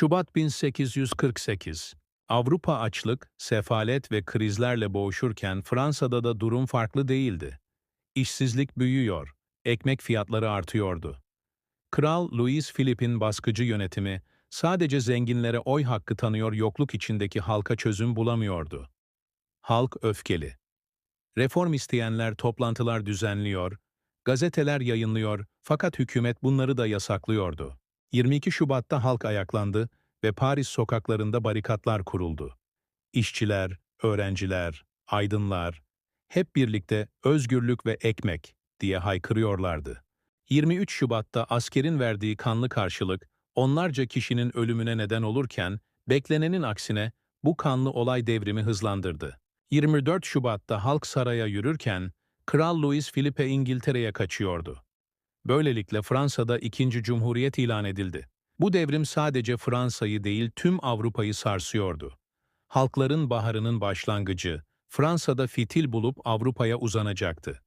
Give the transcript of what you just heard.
Şubat 1848 Avrupa açlık, sefalet ve krizlerle boğuşurken Fransa'da da durum farklı değildi. İşsizlik büyüyor, ekmek fiyatları artıyordu. Kral Louis Philippe'in baskıcı yönetimi sadece zenginlere oy hakkı tanıyor yokluk içindeki halka çözüm bulamıyordu. Halk öfkeli. Reform isteyenler toplantılar düzenliyor, gazeteler yayınlıyor fakat hükümet bunları da yasaklıyordu. 22 Şubat'ta halk ayaklandı ve Paris sokaklarında barikatlar kuruldu. İşçiler, öğrenciler, aydınlar hep birlikte özgürlük ve ekmek diye haykırıyorlardı. 23 Şubat'ta askerin verdiği kanlı karşılık onlarca kişinin ölümüne neden olurken beklenenin aksine bu kanlı olay devrimi hızlandırdı. 24 Şubat'ta halk saraya yürürken Kral Louis Philippe İngiltere'ye kaçıyordu. Böylelikle Fransa'da ikinci cumhuriyet ilan edildi. Bu devrim sadece Fransa'yı değil tüm Avrupa'yı sarsıyordu. Halkların baharının başlangıcı, Fransa'da fitil bulup Avrupa'ya uzanacaktı.